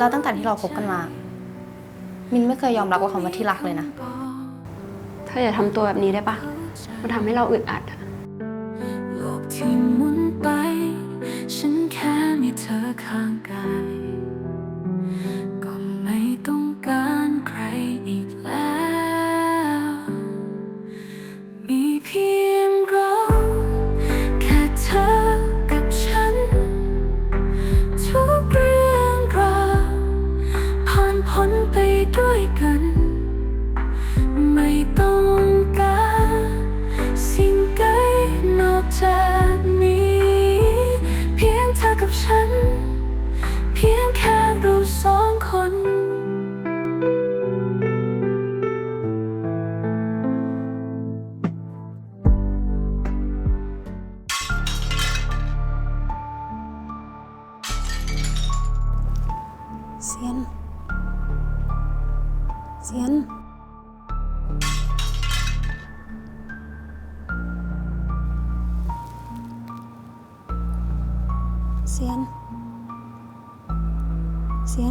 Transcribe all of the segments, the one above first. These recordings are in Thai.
แล้วตั้งแต่ที่เราคบกันมา มินไม่เคยยอมรับว่าคำว่าที่รักเลยนะ เธออย่าทำตัวแบบนี้ได้ปะมันทำให้เราอึดอัดอะโลกที่หมุนไป ฉันแค่มีเธอข้างกาย เซี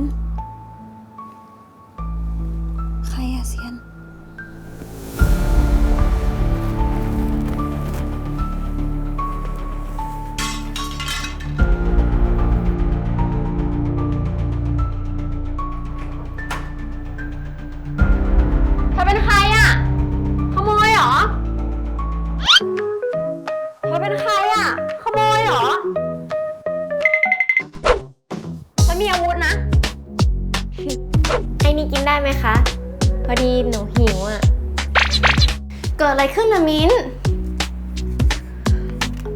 กิดอะไรขึ้นนะมิ้น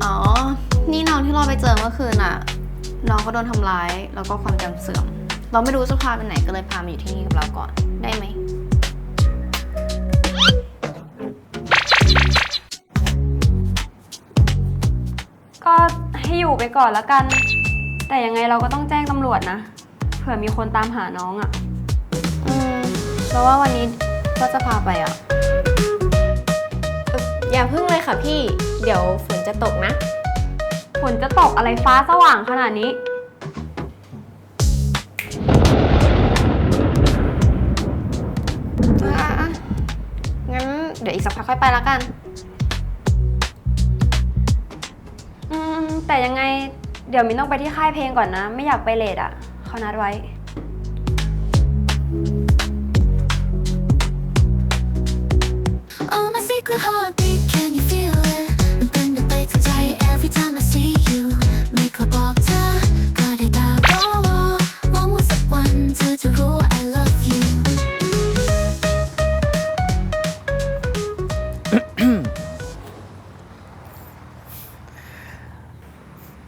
อ๋อ นี่น้องที่เราไปเจอเมื่อคืนอะน้องก็โดนทำร้าย แล้วก็ความจำเสื่อม เราไม่รู้จะพาไปไหนก็เลยพามาอยู่ที่นี่กับเราก่อน ได้ไหม ก็ให้อยู่ไปก่อนแล้วกัน แต่ยังไงเราก็ต้องแจ้งตำรวจนะ เผื่อมีคนตามหาน้องอะอืมเพราะว่าวันนี้ก็จะพาไปอะ อย่าพึ่งเลยค่ะพี่ เดี๋ยวฝนจะตกนะ ฝนจะตกอะไรฟ้าสว่างขนาดนี้อะอะอะงั้นเดี๋ยวอีกสักพักค่อยไปแล้วกัน อืม แต่ยังไงเดี๋ยวมินต้องไปที่ค่ายเพลงก่อนนะ ไม่อยากไปเลทอะเขานัดไว้ Oh my secret heartbeat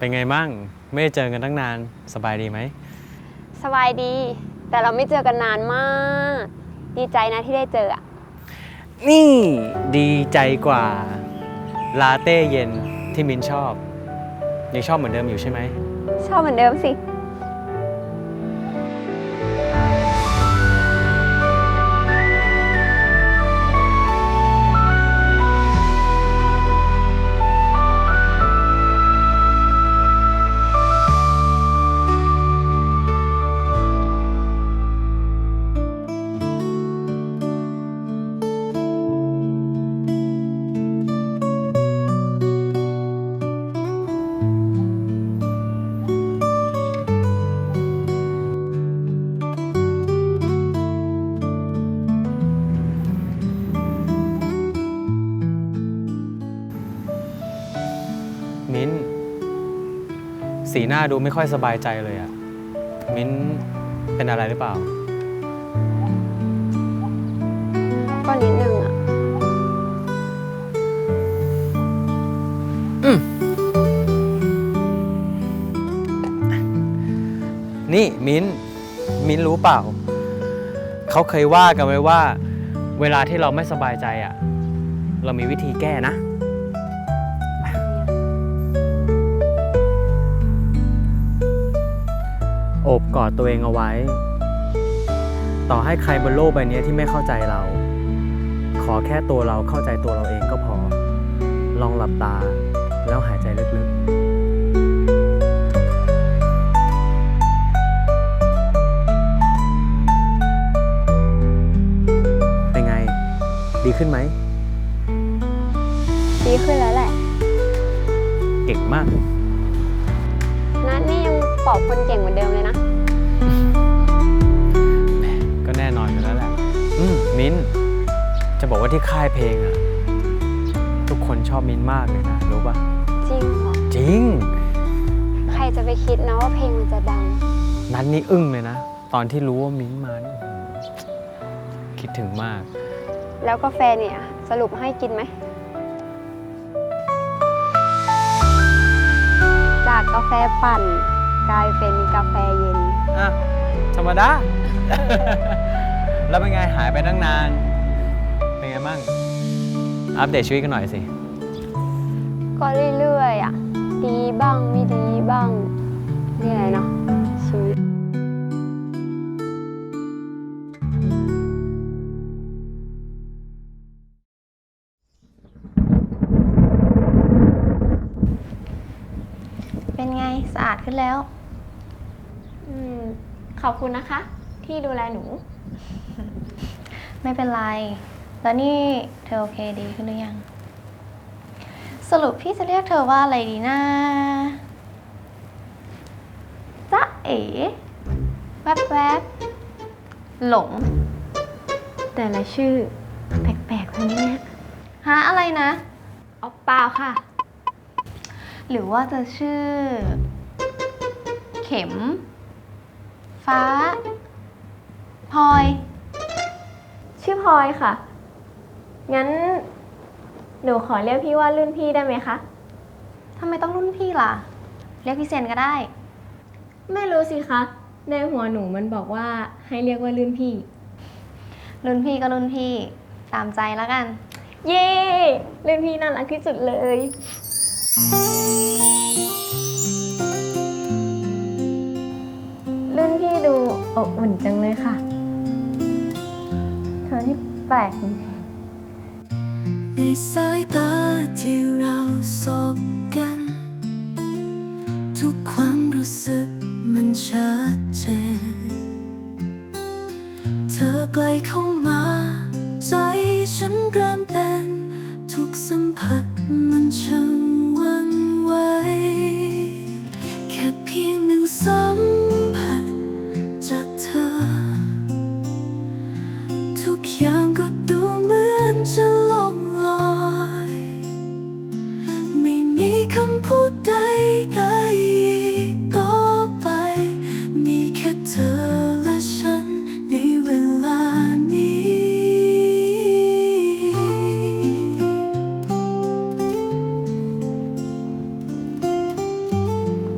เป็นไงบ้าง ไม่ได้เจอกันตั้งนานสบายดีไหม สบายดี แต่เราไม่เจอกันนานมาก ดีใจนะที่ได้เจออะนี่ดีใจกว่า ลาเต้เย็นที่มินชอบ ยังชอบเหมือนเดิมอยู่ใช่ไหม ชอบเหมือนเดิมสิ สีหน้าดูไม่ค่อยสบายใจเลยอะมิ้นเป็นอะไรหรือเปล่า ก็นิดนึงอะนี่มิ้น มิ้นรู้เปล่า เขาเคยว่ากันไว้ว่า เวลาที่เราไม่สบายใจอะเรามีวิธีแก้นะ โอบกอดตัวเองเอาไว้ ต่อให้ใครบนโลกใบนี้ที่ไม่เข้าใจเรา ขอแค่ตัวเราเข้าใจตัวเราเองก็พอ ลองหลับตาแล้วหายใจลึกๆดีขึ้นไหม ดีขึ้นแล้วแหละ เก่งมาก อบคนเก่งเหมือนเดิมเลยนะ ก็แน่นอนอยู่แล้วแหละ อืมมิ้น จะบอกว่าที่ค่ายเพลงอะทุกคนชอบมิ้นมากเลยนะ รู้ปะจริงเหรอ จริง ใครจะไปคิดนะว่าเพลงมันจะดัง นัดนี่อึ้งเลยนะ ตอนที่รู้ว่ามิ้นมานี่อื้อหือคิดถึงมาก แล้วกาแฟเนี่ยสรุปให้กินไหม จากกาแฟปั่น กลายเป็นกาแฟเย็น อะธรรมดา แล้วเป็นไงหายไปตั้งนาน เป็นไงบ้างอัปเดตชีวิตกันหน่อยสิ ก็เรื่อยๆอะ ดีบ้างไม่ดีบ้างนี่อะไรเนาะชีวิตเป็นไงสะอาดขึ้นแล้วอืม ขอบคุณนะคะ ที่ดูแลหนู ไม่เป็นไร แล้วนี่เธอโอเคดีขึ้นหรือยัง สรุปพี่จะเรียกเธอว่าอะไรดีนะจ๊ะเอ๋แวบแวบหลง แต่ละชื่อ แปลกๆคนนี้เนี่ยหาอะไรนะเอาเปล่าค่ะ หรือว่าจะชื่อ เข็ม ฟ้าพลอย ชื่อพลอยค่ะ งั้น หนูขอเรียกพี่ว่ารุ่นพี่ได้ไหมคะ ทำไมต้องรุ่นพี่ล่ะ เรียกพี่เซนก็ได้ ไม่รู้สิคะ ในหัวหนูมันบอกว่าให้เรียกว่ารุ่นพี่ รุ่นพี่ก็รุ่นพี่ ตามใจแล้วกัน เย้รุ่นพี่น่ารักที่สุดเลย อบอุ่นจังเลยค่ะ เธอที่แปลกจริง ในสายตาที่เรา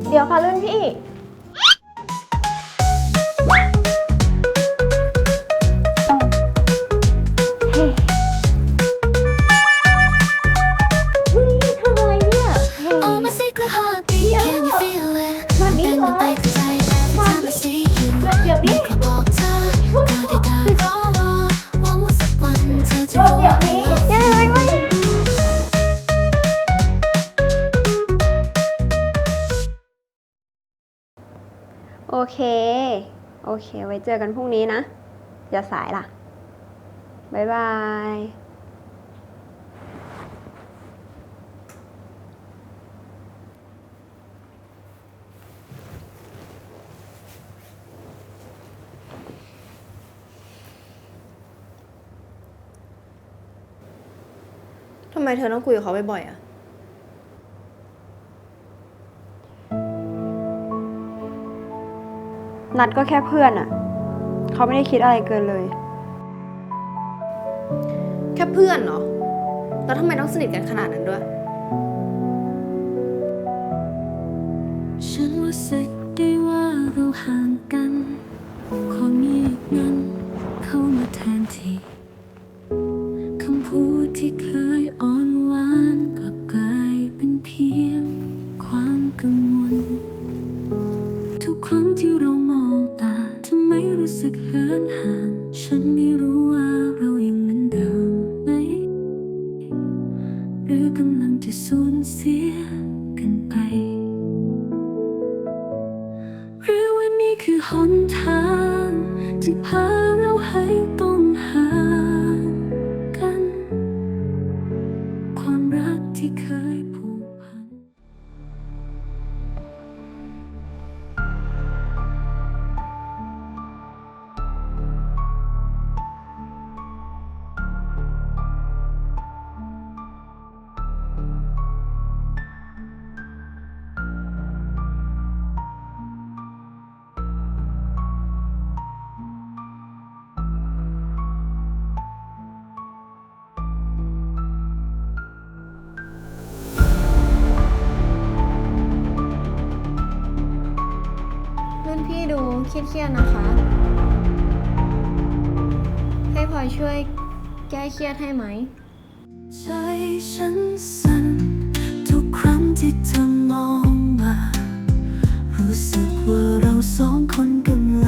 เดี๋ยวค่ะรุ่นพี่ โอเคโอเค ไว้เจอกันพรุ่งนี้นะ อย่าสายล่ะ บ๊ายบายทำไมเธอต้องคุยกับเขาบ่อยๆอะ นัดก็แค่เพื่อนอะเขาไม่ได้คิดอะไรเกินเลย แค่เพื่อนเหรอ แล้วทำไมต้องสนิทกันขนาดนั้นด้วย ฉันรู้สึกได้ว่าเราห่างกันความเงียบนั้นเข้ามาแทนที่คำพูดที่เคย หนทางที่พาเราให้ต้ พี่ดูเครียดๆนะคะ ให้พลอยช่วยแก้เครียดให้ไหม ใจฉันสั่นทุกครั้งที่เธอมองมา รู้สึกว่าเราสองคนกำลัง